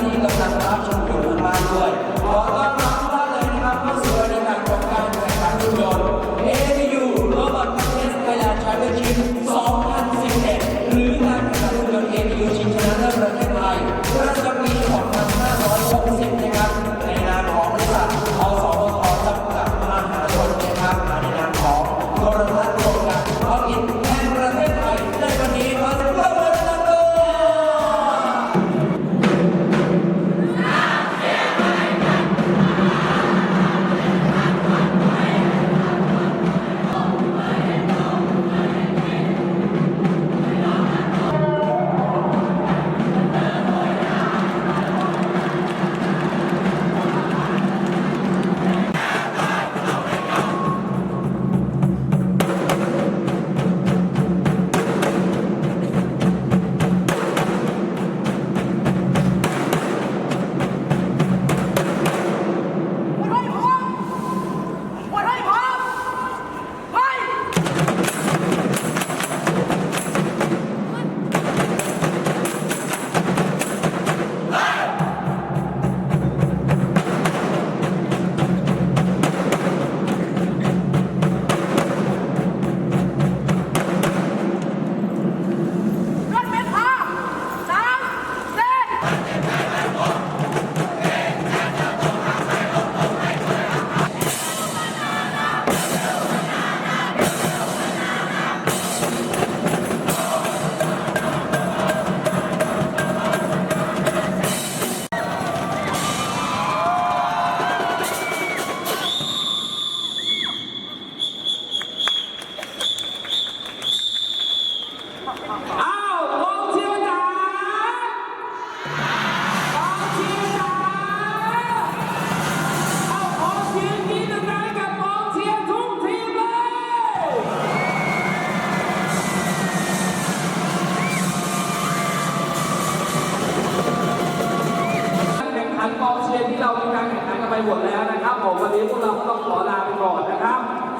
Thank you.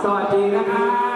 สวัสดีนะครับ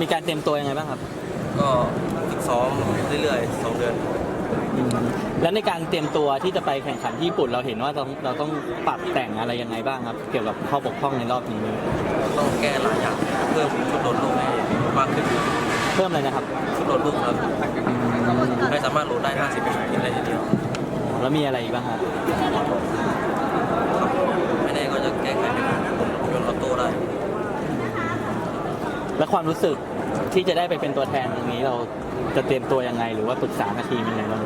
มีการเตรียมตัวยังไงบ้างครับก็ฝึกซ้อมเรื่อยๆสองเดือน อืมแล้วในการเตรียมตัวที่จะไปแข่งขันที่ญี่ปุ่นเราเห็นว่าเราเราต้องปรับแต่งอะไรยังไงบ้างครับ เกี่ยวกับข้อบกพร่องในรอบนี้ ต้องแก้หลายอย่างเพิ่มชุดโดดลูกให้มากขึ้นเพิ่มเลยนะครับชุดโดดลูกครับไม่สามารถโหลดได้ 50เป็นอะไรทีเดียวแล้วมีอะไรอีกบ้างครับ ไม่แน่ก็จะแก้ไขเป็นยนต์ออโต้ได้ แล้วความรู้สึกที่จะได้ไปเป็นตัวแทนตรงนี้เราจะเตรียมตัวยังไง หรือว่าปรึกษากับทีมยังไงบ้าง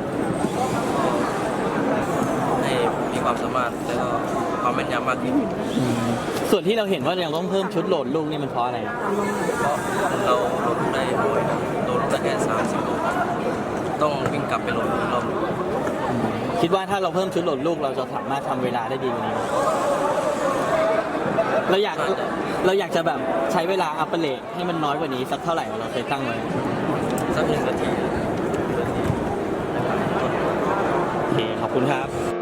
ให้มีความสามารถแล้วก็ความแม่นยำมากขึ้นอืมส่วนที่เราเห็นว่ายังต้องเพิ่มชุดโหลดลูกนี่มันเพราะอะไรครับเพราะเราโหลดลูกได้น้อยครับโหลดลูกได้แค่30ลูกต้องวิ่งกลับไปโหลดอีกรอบคิดว่าถ้าเราเพิ่มชุดโหลดลูกเราจะสามารถทำเวลาได้ดีกว่านี้ไหม เราอยากเราอยากจะแบบใช้เวลาอัปเปอร์เลทให้มันน้อยกว่านี้สักเท่าไหร่เราเคยตั้งไว้สักหนึ่งนาทีโอเคขอบคุณครับ